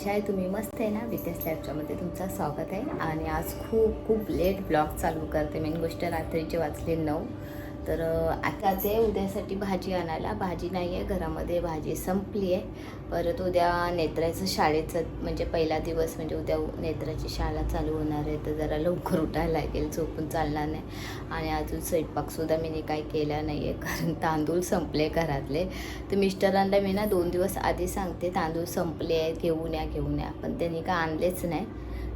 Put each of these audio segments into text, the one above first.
कशा आहे तुम्ही मस्त आहे ना विद्या लॅबच्यामध्ये तुमचं स्वागत आहे. आणि आज खूप खूप लेट ब्लॉग चालू करते. मेन गोष्ट रात्रीचे वाचले नऊ. तर आताचे उद्यासाठी भाजी आणायला भाजी नाही आहे घरामध्ये भाजी संपली आहे. परत उद्या नेत्राचं शाळेचं म्हणजे पहिला दिवस म्हणजे उद्या नेत्राची शाळा चालू होणार आहे तर जरा लवकर उठायला लागेल झोपून चालणार नाही. आणि अजून स्वयंपाकसुद्धा मी नी काही केला नाही आहे कारण तांदूळ संपले घरातले. तर मिस्टरांना मी ना दोन दिवस आधी सांगते तांदूळ संपले आहेत घेऊन या घेऊन या. पण त्यांनी का आणलेच नाही.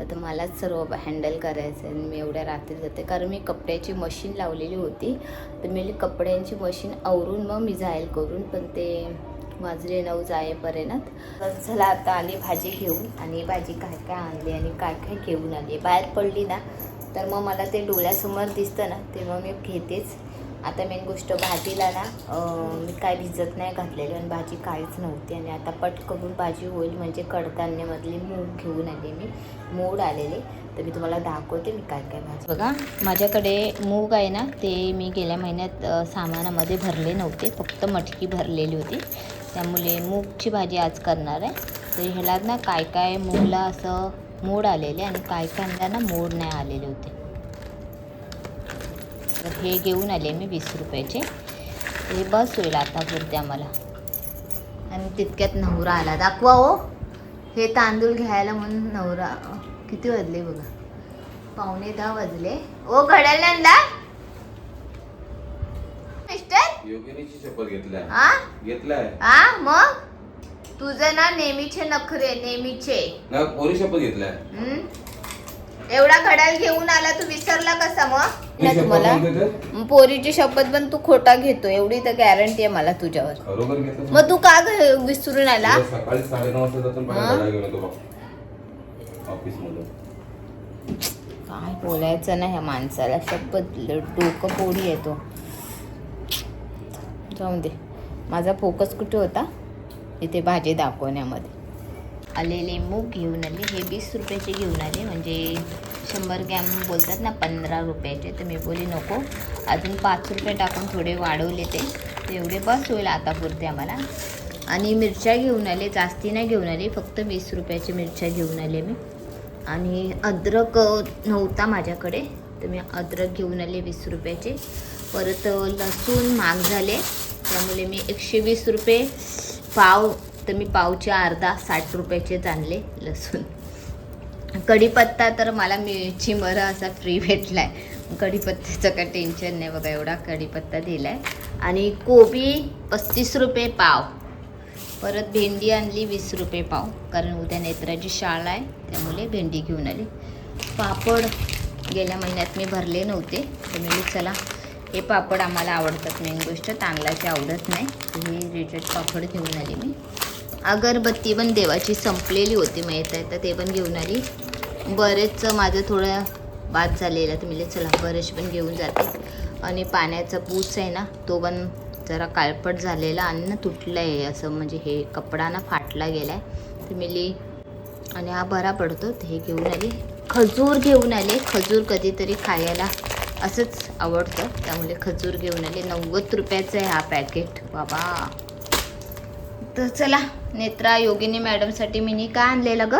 तर मलाच सर्व हँडल करायचं आहे आणि मी एवढ्या रात्री जाते. कारण मी कपड्याची मशीन लावलेली होती. तर मी कपड्यांची मशीन आवरून मग मी जाईल करून. पण ते वाजले नऊ जायपर्यंत. तर चला आता आली भाजी घेऊन. आणि भाजी काय काय आणली आणि काय काय घेऊन आली? बाहेर पडली ना तर मग मला ते डोळ्यासमोर दिसतं ना तेव्हा मी घेतेच. आता मेन गोष्ट भाजीला ना मी काय भिजत नाही घातलेली आणि भाजी काहीच नव्हती. आणि आता पट करून भाजी होईल म्हणजे कडधान्यामधली मूग घेऊन आले मी. मूड आलेले. तर मी तुम्हाला दाखवते मी काय काय भाजी. बघा माझ्याकडे मूग आहे ना ते मी गेल्या महिन्यात सामानामध्ये भरले नव्हते. फक्त मटकी भरलेली होती. त्यामुळे मूगची भाजी आज करणार आहे. तर ह्याला ना काय काय मूगला असं मोड आलेले आणि काय काय ना मोड नाही आलेले होते. तर हे घेऊन आले मी वीस रुपयाचे. हे बस होईल आता पुरते आम्हाला. आणि तितक्यात नवरा आला. दाखवा हो. हे तांदूळ घ्यायला म्हणून नवरा किती वाजले बघा? पावणे दहा वाजले. ओ घड्याल आणला मिस्टर? योगिनीची शपथ घेतलाय. हा घेतलाय. हा मग? तुझं ना नेहमीचे नखरे नेहमीचे. ना शपथ घेतलाय? एवढा घड्याळ घेऊन आला तू विसरला कसा मग? तुम्हाला. पोरीची शपथ पण तू खोटा घेतो एवढी तर गॅरंटी आहे मला तुझ्यावर. खरोखर घेतलं मग तू का ग- विसरून आला? उद्या सकाळी साडेनऊ वाजता जातो हा? बाहेर गाडा घेऊन येतो बघ. ऑफिस मधून काय बोलायचं ना ह्या माणसाला? शपथ ल- डोकं पोडी येतो जाऊन दे. माझा फोकस कुठे होता? इथे भाजी दाखवण्यामध्ये. आलेले मूग घेऊन आले. हे वीस रुपयाचे घेऊन आले. म्हणजे शंभर ग्रॅम बोलतात ना पंधरा रुपयाचे. तर मी बोली नको. अजून पाच रुपये टाकून थोडे वाढवले ते. एवढे बस होईल आता पुरते आम्हाला. आणि मिरच्या घेऊन आले. जास्ती नाही घेऊन आले. फक्त वीस रुपयाची मिरच्या घेऊन आले मी. आणि अद्रक नव्हता माझ्याकडे. तर मी अद्रक घेऊन आले वीस रुपयाचे. परत लसूण महाग झाले. त्यामुळे मी एकशे वीस रुपये पाव तर मी पावचे अर्धा साठ रुपयाचेच आणले लसूण. कढीपत्ता तर मला मिरची मर असा फ्री भेटला आहे कढीपत्त्याचं काय टेन्शन नाही बघा एवढा कढीपत्ता दिला आहे आणि कोबी पस्तीस रुपये पाव. परत भेंडी आणली वीस रुपये पाव. कारण उद्या नेत्राची शाळा आहे त्यामुळे भेंडी घेऊन आली. पापड गेल्या महिन्यात मी भरले नव्हते. तर मी चला हे पापड आम्हाला आवडतात मेन गोष्ट. तांदळाचे आवडत नाही. हे रेटेड पापड घेऊन आली मी. अगरबत्ती पण देवाची संपलेली होती माहीत आहे? तर ते पण घेऊन आली. बरेच माझं थोडं बाद झालेलं तर मी चला बरेच पण घेऊन जाते. आणि पाण्याचा पूच आहे ना तो पण जरा काळपट झालेला आणि ना तुटलं आहे असं म्हणजे हे कपडा ना फाटला गेला आहे तर मिली आणि हा बरा पडतो. तर हे घेऊन आली. खजूर घेऊन आले. खजूर कधीतरी खायला असंच आवडतं. त्यामुळे खजूर घेऊन आले. नव्वद रुपयाचं आहे हा पॅकेट. बाबा! तर चला नेत्रा योगिनी मॅडमसाठी मिनी काय आणलेलं ग?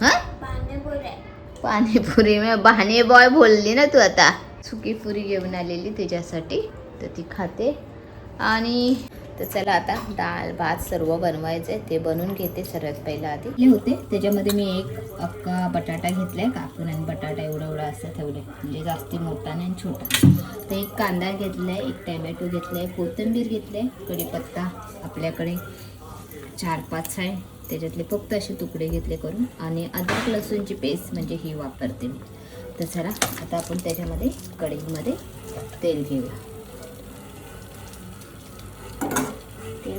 हां? पाणीपुरी मी बहाणे बॉय बोलली ना तू आता. सुकी पुरी घेऊन आलेली त्याच्यासाठी तर ती खाते. आणि तर चला आता डाळ भात सर्व बनवायचं आहे ते बनवून घेते सर्वात पहिला आधी. हे होते. त्याच्यामध्ये मी एक अक्का बटाटा घेतलाय कापून आणि बटाटा एवढा एवढा असं ठेवले म्हणजे जास्ती मोठा नाही आणि छोटा. तर एक कांदा घेतलाय एक टॅमॅटो घेतलाय कोथिंबीर घेतलाय कढीपत्ता आपल्याकडे चार पाच आहे. त्याच्यातले फक्त असे तुकडे घेतले करून आणि अद्रक लसूणची पेस्ट म्हणजे ही वापरते मी. तर चला आता आपण त्याच्यामध्ये कढईमध्ये तेल घेऊया.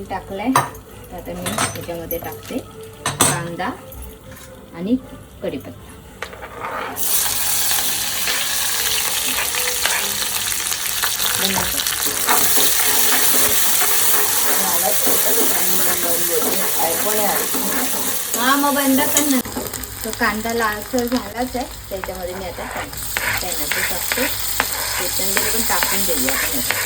तेल आहे तर आता मी त्याच्यामध्ये टाकते. कांदा आणि कढीपत्ता. झालाच हा मग बंद कर ना. तो कांदा लालसर झालाच आहे. त्याच्यामध्ये मी आता टॅमॅटो टाकते. कोथिंबीर पण टाकून देऊया आपण.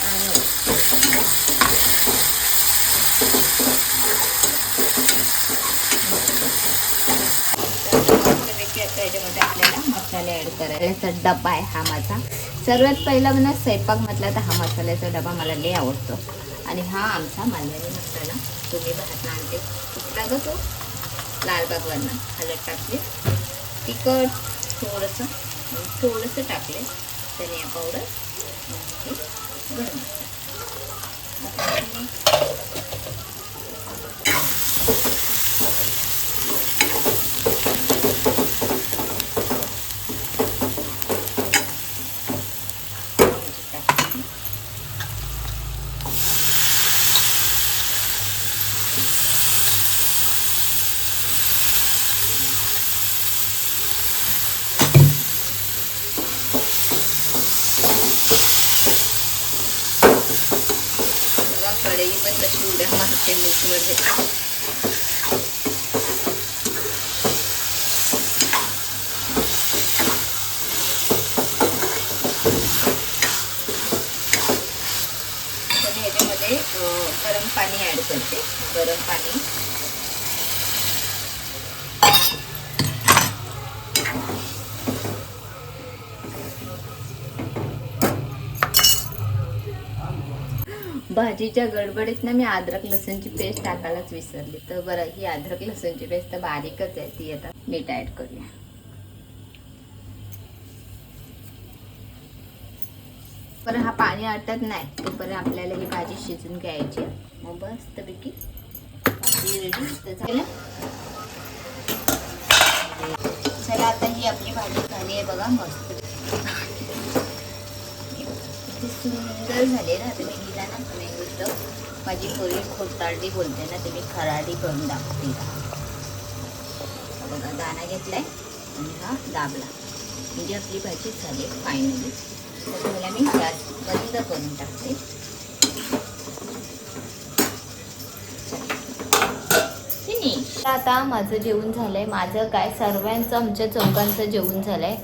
आपल्याला मसाले ॲड डबा आहे हा माझा. सर्वात पहिला म्हणा स्वयंपाक म्हटला तर हा मसाल्याचा डबा मला लय आवडतो. आणि हा आमचा मालवणी मसाला. तुम्ही भात आणते कुठला ग तो? लालबागवरनं हलत टाकले. तिखट थोडंसं थोडंसं टाकले. धनिया पावडर गरम हे गरम मसाला आता हे टाकते. बघा कढई पण कशी उड्या मारते मध्ये तर मी याच्यामध्ये अं, गरम पाणी ॲड करते. गरम पाणी. भाजीच्या गडबडीत ना मी अद्रक लसूणची पेस्ट टाकायलाच विसरली. तर बरं ही अद्रक लसूणची पेस्ट तर बारीकच आहे ती आता मीठ ॲड करूया. पण हा पाणी आटत नाही. तोपर्यंत आपल्याला ही भाजी शिजून घ्यायची. मग बस पैकी भाजी रेडी चला आता ही आपली भाजी झाली आहे बघा मस्त. किती सुंदर झाले ना तुम्ही दिला ना तुम्ही गोष्ट माझी पोरी खोटारडी बोलते ना तुम्ही खराडी करून दाखवते. बघा दाणा घेतलाय आणि हा दाबला. म्हणजे आपली भाजी झाली फायनली मी गॅस बंद करून टाकते. आता माझं जेवण झालंय. माझं काय सर्वांचं आमच्या चौघांचं जेवण झालंय.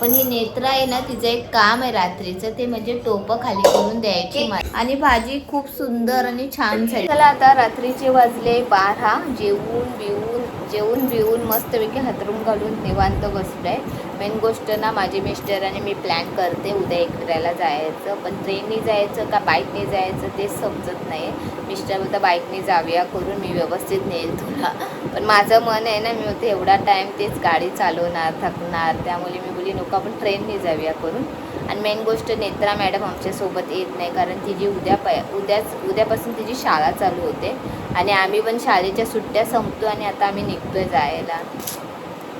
पण ही नेत्रा आहे ना तिचं एक काम आहे रात्रीचं. ते म्हणजे टोपं खाली करून द्यायची आणि भाजी खूप सुंदर आणि छान झाली. चला आता रात्रीचे वाजले बारा. जेवून बिवून जेवून बिवून मस्तपैकी हातरून घालून निवांत बसलोय मेन गोष्ट ना माझे मिस्टर आणि मी प्लॅन करते उद्या एक फिरायला जायचं. पण ट्रेनने जायचं का बाईकने जायचं तेच समजत नाही. मिस्टर बोलता बाईकने जाऊया करून मी व्यवस्थित नेईल तुला. पण माझं मन आहे ना मी होते एवढा टाईम तेच गाडी चालवणार थकणार त्यामुळे मी बोली नको आपण ट्रेनने जाऊया करून. आणि मेन गोष्ट नेत्रा मॅडम आमच्यासोबत येत नाही. कारण तिची उद्या प उद्याच उद्यापासून तिची शाळा चालू होते आणि आम्ही पण शाळेच्या सुट्ट्या संपतो आणि आता आम्ही निघतोय जायला.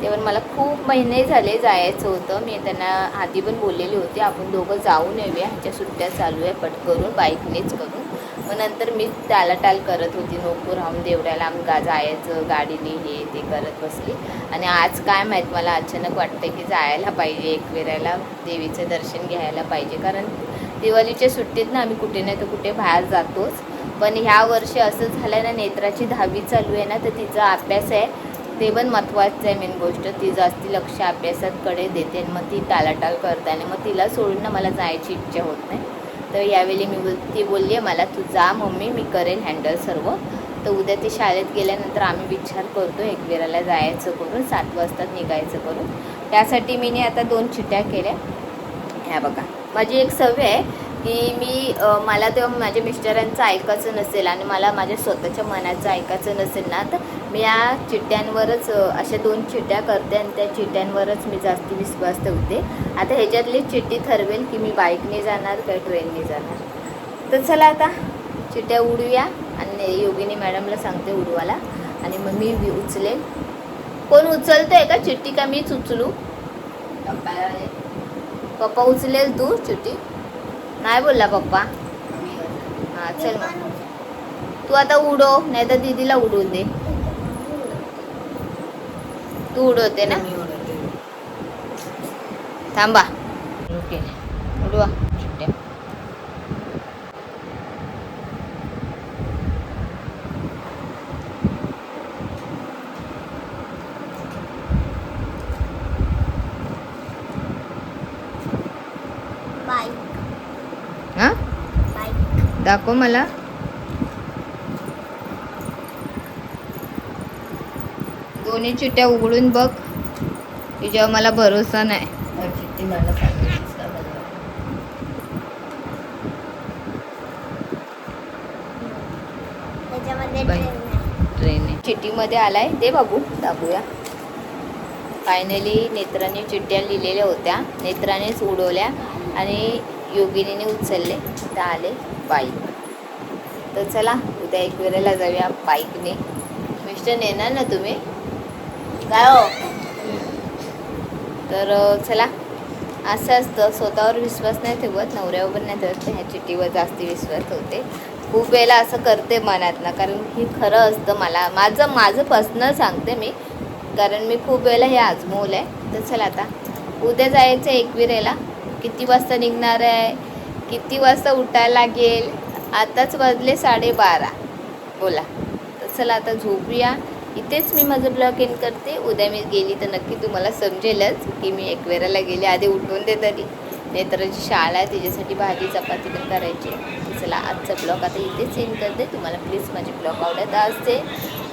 तेव्हा मला खूप महिने झाले जायचं होतं. मी त्यांना आधी पण बोललेली होती आपण दोघं जाऊन येऊया ह्याच्या सुट्ट्या चालू आहे पटकरून बाईकनेच करून. मग नंतर मी टाल करत होती नको राहून देवड्याला आम गा जायचं गाडीने हे ते करत बसली. आणि आज काय माहीत मला अचानक वाटतं की जायला पाहिजे एकवेरायला देवीचं दर्शन घ्यायला पाहिजे. कारण दिवाळीच्या सुट्टीत ना आम्ही कुठे नाही तर कुठे बाहेर जातोच. पण ह्या वर्षी असं झालं ना नेत्राची दहावी चालू आहे ना तर तिचा अभ्यास आहे. ते पण महत्त्वाचं आहे मेन गोष्ट. ती जास्ती लक्ष अभ्यासाकडे देते आणि मग ती टालाटाल करते आणि मग तिला सोडून ना मला जायची इच्छा होत नाही. तर यावेळी मी बोल ती बोलली आहे मला तू जा मम्मी मी करेन हँडल सर्व. तर उद्या ती शाळेत गेल्यानंतर आम्ही विचार करतो एकवेराला जायचं करून सात वाजता निघायचं करून. त्यासाठी मी आता दोन चिट्या केल्या. ह्या बघा. माझी एक सवय आहे की मी मला तेव्हा माझ्या मिस्टरांचं ऐकायचं नसेल आणि मला माझ्या स्वतःच्या मनाचं ऐकायचं नसेल ना तर मी या चिट्ट्यांवरच अशा दोन चिट्ट्या करते आणि त्या चिट्ट्यांवरच मी जास्ती विश्वास ठेवते. आता ह्याच्यातली चिठ्ठी ठरवेल की मी बाईकने जाणार का ट्रेनने जाणार. तर चला आता चिट्ट्या उडूया आणि योगिनी मॅडमला सांगते उडवाला आणि मग मी उचलेल. कोण उचलतंय का चिठ्ठी का मीच उचलू? पप्पा उचलेल तू चिठ्ठी नाही बोलला पप्पा. हां चल मग. तू आता उडव नाही तर दीदीला उडवून दे. तू उडवते ना? थांबा. ओके. उडवा चिठ्ठ्या हां दाखव मला. दोन्ही चिट्ट्या उघडून बघ. तुझ्यावर मला भरोसा नाही. ट्रेन आहे. चिठ्ठीमध्ये आलाय. ते बघू दाखवूया फायनली नेत्राने चिठ्ठ्या लिहिलेल्या होत्या. नेत्रानेच उडवल्या आणि योगिनीने उचलले. तर आले. बाईक. तर चला उद्या एक वेळेला जाऊया बाईकने. मिस्टर नेणार ना तुम्ही? काय हो? तर चला. असं असतं स्वतःवर विश्वास नाही ठेवत नवऱ्यावर पण नाही ठेवत ह्या चिठ्ठीवर जास्ती विश्वास होते. खूप वेळेला असं करते मनातनं कारण हे खरं असतं मला. माझं माझं पर्सनल सांगते मी कारण मी खूप वेळेला हे आजमवलं आहे तर चला आता उद्या जायचं एकविरेला किती वाजता निघणार आहे? किती वाजता उठायला लागेल? आताच वाजले साडेबारा. बोला. तर चला आता झोपूया. इथेच मी माझं ब्लॉग इन करते. उद्या मी गेली तर नक्की तुम्हाला समजेलच की मी एकवेराला गेले. आधी उठवून दे तरी. नेत्राची शाळा आहे तिच्यासाठी भाजी चपाती पण करायची आहे. चला आजचा ब्लॉग आता इथेच एंड करते. तुम्हाला प्लीज माझे ब्लॉग आवडत असते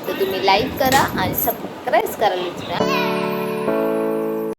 तर तुम्ही लाईक करा आणि सबस्क्राईब करायला विसरू